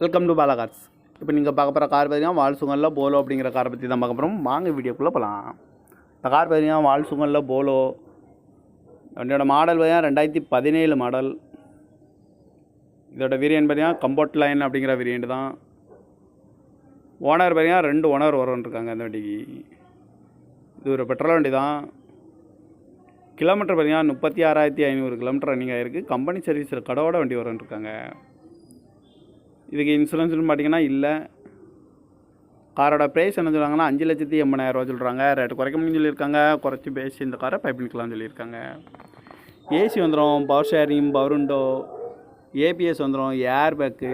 Welcome to Bala Cars இப்போ நீங்கள் பார்க்க போகிற கார் பார்த்தீங்கன்னா வால் சுங்கலில் போலோ அப்படிங்கிற காரை பற்றி தான் பார்க்க போகிறோம் வாங்க வீடியோக்குள்ளே போகலாம் இந்த கார் பார்த்தீங்கன்னா வால் சுங்கலில் போலோ வண்டியோட மாடல் பார்த்தீங்கன்னா ரெண்டாயிரத்தி பதினேழு மாடல் இதோட வேரியன்ட் பார்த்தீங்கன்னா கம்போர்ட் லைன் அப்படிங்கிற வேரியன்ட் தான். ஓனர் பார்த்தீங்கன்னா ரெண்டு ஓனர் வரும்ன்ருக்காங்க அந்த வண்டிக்கு. இது ஒரு பெட்ரோல் வண்டி தான். கிலோமீட்டர் பார்த்தீங்கன்னா முப்பத்தி ஆறாயிரத்தி ஐநூறு கிலோமீட்டர் ரன்னிங் ஆகிருக்கு கம்பெனி சர்வீஸில் கடவோட வண்டி வரும்ன்ருக்காங்க இதுக்கு இன்சூரன்ஸ்னு பார்த்தீங்கன்னா இல்லை. காரோட ப்ரைஸ் என்ன சொல்கிறாங்கன்னா அஞ்சு லட்சத்தி எண்பதாயிரரூவா சொல்கிறாங்க ரேட்டு குறைக்க முடியும்னு சொல்லியிருக்காங்க. குறைச்சி பேசி இந்த காரை பைப்பின்கலாம்னு சொல்லியிருக்காங்க. ஏசி வந்துடும் power steering power window ABS வந்துடும் ஏர் பேக்கு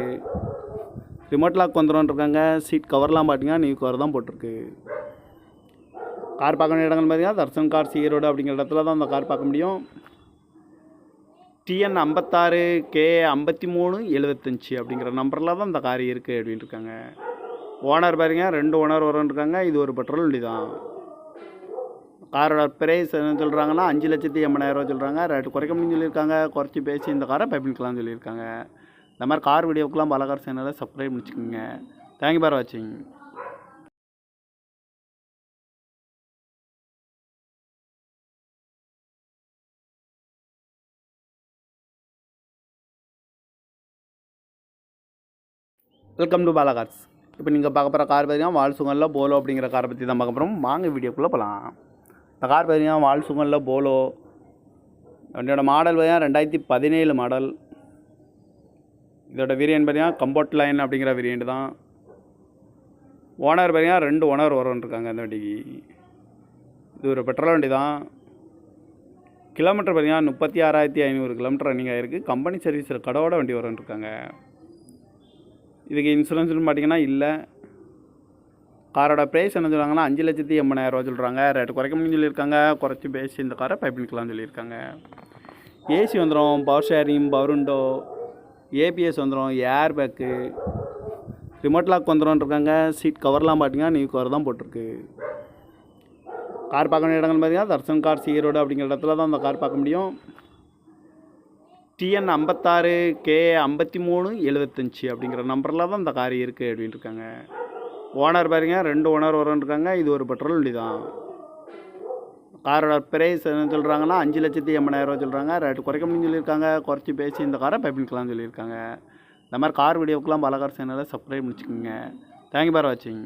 ரிமோட் லாக் வந்துடும் இருக்காங்க. சீட் கவர்லாம் பார்த்தீங்கன்னா நியூ கவர் தான் போட்டிருக்கு. கார் பார்க்க வேண்டிய இடங்கள் பார்த்தீங்கன்னா தர்சன் கார் ஈரோடு அப்படிங்கிற இடத்துல தான் அந்த கார் பார்க்க முடியும். டிஎன் ஐம்பத்தாறு கே ஐம்பத்தி மூணு எழுபத்தஞ்சி அப்படிங்கிற நம்பரில் தான் இந்த கார் இருக்குது அப்படின்னு இருக்காங்க. ஓனர் பாருங்க ரெண்டு ஓனர் வரும்னு இருக்காங்க இது ஒரு பெட்ரோல் வண்டி தான். காரோட ப்ரைஸ் என்ன சொல்கிறாங்கன்னா அஞ்சு லட்சத்தி எண்பதாயிரரூவா சொல்கிறாங்க ரேட்டு குறைக்க முடியும்னு சொல்லியிருக்காங்க. குறைச்சி பேசி இந்த காரை பைப்பின்கலாம்னு சொல்லியிருக்காங்க. இந்த மாதிரி கார் வீடியோக்கெலாம் பலகார் சேனலை சப்ஸ்கிரைப் பண்ணிச்சுக்கோங்க. தேங்க்யூ பார் வாட்சிங் வெல்கம் டு பாலா கார்ஸ் இப்போ நீங்கள் பார்க்க போகிற கார் பார்த்தீங்கன்னா வால்சுங்கலில் போலோ அப்படிங்கிற காரை பற்றி தான் பார்க்க போகிறோம் வாங்க வீடியோக்குள்ளே போகலாம் இந்த கார் பார்த்தீங்கன்னா வால்சுங்கலில் போலோ வண்டியோட மாடல் பார்த்தீங்கன்னா ரெண்டாயிரத்தி பதினேழு மாடல் இதோட வேரியன்ட் பார்த்தீங்கன்னா கம்போர்ட் லைன் அப்படிங்கிற வேரியன்ட் தான். ஓனர் பார்த்தீங்கன்னா ரெண்டு ஓனர் இருக்காங்க அந்த வண்டிக்கு. இது ஒரு பெட்ரோல் வண்டி தான். கிலோமீட்டர் பார்த்தீங்கன்னா முப்பத்தி ஆறாயிரத்தி ஐநூறு கிலோமீட்டர் ரன்னிங் ஆகிருக்கு கம்பெனி சர்வீஸில் கடவோட வண்டி வரும்ன்ருக்காங்க. இதுக்கு இன்சூரன்ஸ்னு பார்த்தீங்கன்னா இல்லை. காரோட ப்ரைஸ் என்ன சொல்கிறாங்கன்னா அஞ்சு லட்சத்தி எண்பதாயிரரூவா சொல்கிறாங்க ரேட்டு குறைக்க முடியும் சொல்லியிருக்காங்க. குறைச்சி பேசி இந்த காரை பைப்பின்கலாம்னு சொல்லியிருக்காங்க. ஏசி வந்துடும் power steering power window ABS வந்துடும் ஏர் பேக்கு ரிமோட் லாக் வந்துடும் இருக்காங்க. சீட் கவர்லாம் பார்த்தீங்கன்னா நியூ கவர் தான் போட்டிருக்கு. கார் பார்க்க வேண்டிய இடங்கள் பார்த்தீங்கன்னா தர்சன் கார் சீரோடு அப்படிங்கிற இடத்துல தான் அந்த கார் பார்க்க முடியும். டிஎன் ஐம்பத்தாறு கே ஐம்பத்தி மூணு எழுபத்தஞ்சி அப்படிங்கிற நம்பரில் தான் இந்த கார் இருக்குது அப்படின்னு இருக்காங்க. ஓனர் பாருங்க ரெண்டு ஓனர் வரும்ன்ருக்காங்க இது ஒரு பெட்ரோல் வண்டி தான். காரோட ப்ரைஸ் என்ன சொல்கிறாங்கன்னா அஞ்சு லட்சத்தி எண்பதாயிரரூவா சொல்கிறாங்க ரேட்டு குறைக்க முடியும்னு சொல்லியிருக்காங்க. குறைச்சி பேசி இந்த காரை பைப்பின்கலாம்னு சொல்லியிருக்காங்க. இந்த மாதிரி கார் வீடியோக்கெலாம் பலகார் சேனலை சப்ஸ்கிரைப் பண்ணிச்சுக்கோங்க. தேங்க்யூ பார் வாட்சிங்